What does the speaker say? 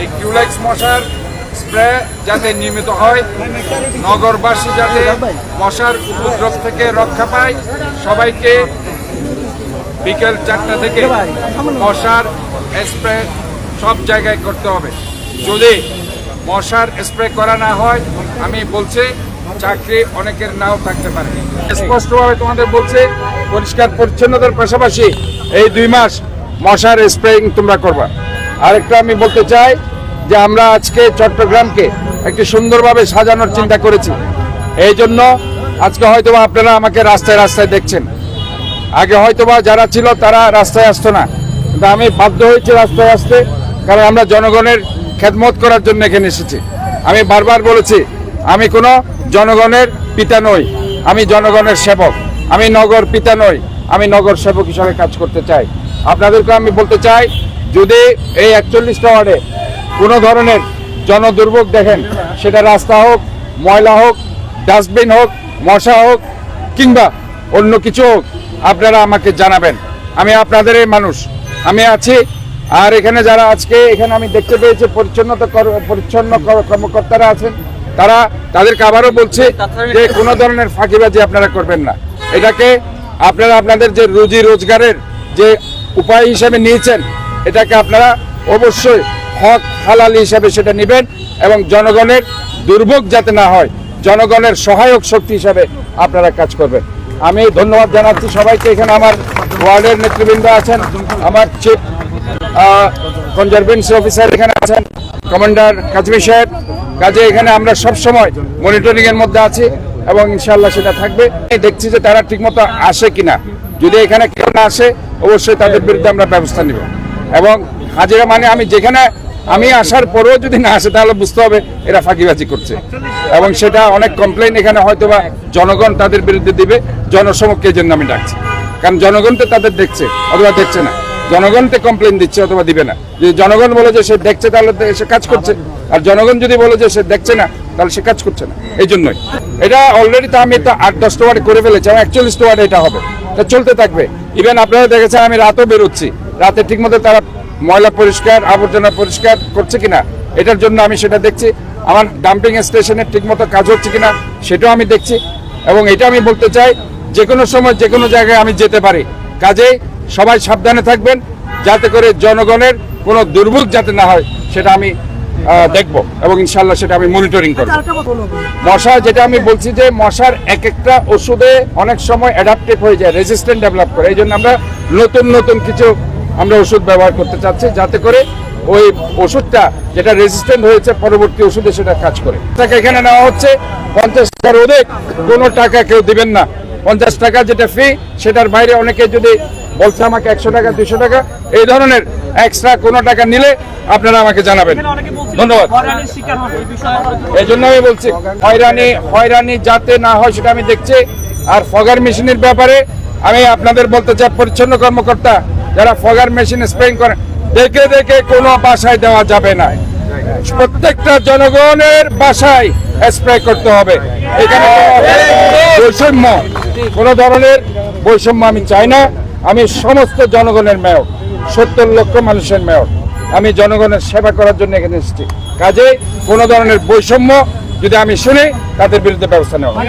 এই কিউলেক্স মশার স্প্রে যাতে নিয়মিত হয়, নগরবাসী যাতে মশার উপদ্রব থেকে রক্ষা পায়, সবাইকে বিকেল চারটা থেকে মশার স্প্রে সব জায়গায় করতে হবে। যদি মশার স্প্রে করা না হয়, আমি বলছি চাকরি অনেকের নাও থাকতে পারে। স্পষ্টভাবে তোমাদের বলছে, পরিষ্কার পরিচ্ছন্নতার পাশাপাশি এই দুই মাস মশার স্প্রেইং তোমরা করবা। আরেকটা আমি বলতে চাই যে আমরা আজকে চট্টগ্রামকে একটি সুন্দরভাবে সাজানোর চিন্তা করেছি। এই জন্য আজকে হয়তো আপনারা আমাকে রাস্তায় রাস্তায় দেখছেন। আগে হয়তোবা যারা ছিল তারা রাস্তায় আসতো না। কিন্তু আমি বাধ্য হয়েছি রাস্তায় আসতে, কারণ আমরা জনগণের খেদমত করার জন্য এখানে এসেছি। আমি বারবার বলেছি, আমি কোনো জনগণের পিতা নই, আমি জনগণের সেবক। আমি নগর পিতা নই, আমি নগর সেবক হিসাবে কাজ করতে চাই। আপনাদেরকে আমি বলতে চাই, যদি এই একচল্লিশটা ওয়ার্ডে কোনো ধরনের জনদুর্ভোগ দেখেন। সেটা রাস্তা হোক, ময়লা হোক, ডাস্টবিন হোক, মশা হোক, কিংবা অন্য কিছু হোক, আপনারা আমাকে জানাবেন। আমি আপনাদের মানুষ। আমি আছি। আর এখানে যারা আজকে, এখানে আমি দেখতে পেয়েছি পরিচ্ছন্নতা পরিচ্ছন্ন কর- কর্মকর্তারা আছেন। তারা তাদেরকে আবারও বলছে যে কোনো ধরনের ফাঁকিবাজি আপনারা করবেন না। এটাকে আপনারা আপনাদের যে রুজি রোজগারের যে উপায় হিসেবে নিয়েছেন, এটাকে আপনারা অবশ্যই হক হালাল হিসাবে সেটা নেবেন এবং জনগণের দুর্ভোগ যাতে না হয়, জনগণের সহায়ক শক্তি হিসাবে আপনারা কাজ করবেন। আমি ধন্যবাদ জানাচ্ছি সবাইকে। এখানে আমার ওয়ার্ডের নেতৃবৃন্দ আছেন, আমার চিফ কনজারভেন্সি অফিসার এখানে আছেন কমান্ডার কাজমি সাহেব। কাজে এখানে আমরা সব সময় মনিটরিং এর মধ্যে আছি এবং ইনশাল্লাহ সেটা থাকবে। দেখছি যে তারা ঠিকমতো আসে কিনা। যদি এখানে কেউ না আসে, অবশ্যই তাদের বিরুদ্ধে আমরা ব্যবস্থা নিব। এবং হাজিরা মানে আমি যেখানে আমি আসার পরেও যদি না আসে, তাহলে বুঝতে হবে এরা ফাঁকিবাজি করছে। এবং সেটা অনেক কমপ্লেন এখানে হয়তোবা জনগণ তাদের বিরুদ্ধে দিবে, জনসমক্ষে এই জন্য আমি ডাকছি। কারণ জনগণ তো তাদের দেখছে, অথবা দেখছে না। জনগণকে কমপ্লেন দিচ্ছে অথবা দিবে না। যদি জনগণ বলে যে সে দেখছে, তাহলে সে কাজ করছে। আর জনগণ যদি বলে যে সে দেখছে না, তাহলে সে কাজ করছে না। এই জন্যই। এটা অলরেডি তো আমি তো আট, দশটা ওয়ার্ডে করে ফেলেছি এবং একচল্লিশটা ওয়ার্ডে এটা হবে। তা চলতে থাকবে। ইভেন আপনারা দেখেছেন, আমি রাতও বেরোচ্ছি। রাতে ঠিকমতো তারা ময়লা পরিষ্কার আবর্জনা পরিষ্কার করছে কিনা এটার জন্য আমি সেটা দেখছি। আমার ডাম্পিং স্টেশনে ঠিকমতো কাজ হচ্ছে কিনা সেটাও আমি দেখছি। এবং এটা আমি বলতে চাই যে কোনো সময় যে কোনো জায়গায় আমি যেতে পারি। কাজেই সবাই সাবধানে থাকবেন যাতে করে জনগণের কোনো দুর্ভোগ যাতে না হয় সেটা আমি দেখব। এবং ইনশাল্লাহ সেটা আমি মনিটরিং করব। মশা যেটা আমি বলছি যে মশার এক একটা ওষুধে অনেক সময় অ্যাডাপ্টিভ হয়ে যায় রেজিস্ট্যান্ট ডেভেলপ করে। এই জন্য আমরা নতুন নতুন কিছু আমরা ওষুধ ব্যবহার করতে চাচ্ছি যাতে করে ওই ওষুধটা যেটা রেজিস্ট্যান্ট হয়েছে পরবর্তী ওষুধে সেটা কাজ করে। টাকা এখানে নেওয়া হচ্ছে পঞ্চাশ টাকার অধিক কোনো টাকা কেউ দিবেন না। পঞ্চাশ টাকা যেটা ফি সেটার বাইরে অনেকে যদি বলছে আমাকে একশো টাকা দুশো টাকা এই ধরনের এক্সট্রা কোনো টাকা নিলে আপনারা আমাকে জানাবেন। ধন্যবাদ। এই জন্য আমি বলছি হয়রানি হয়রানি যাতে না হয় সেটা আমি দেখছি। আর ফগার মেশিনের ব্যাপারে আমি আপনাদের বলতে চাই পরিচ্ছন্ন কর্মকর্তা যারা ফগার মেশিন স্প্রেইং করেন দেখে দেখে কোনো বাসায় দেওয়া যাবে না। প্রত্যেকটা জনগণের বাসায় স্প্রে করতে হবে। এখানে বৈষম্য, কোনো ধরনের বৈষম্য আমি চাই না। আমি সমস্ত জনগণের মেয়র, সত্তর লক্ষ মানুষের মেয়র। আমি জনগণের সেবা করার জন্য এখানে এসেছি। কাজে কোনো ধরনের বৈষম্য যদি আমি শুনি, তাদের বিরুদ্ধে ব্যবস্থা নেওয়া।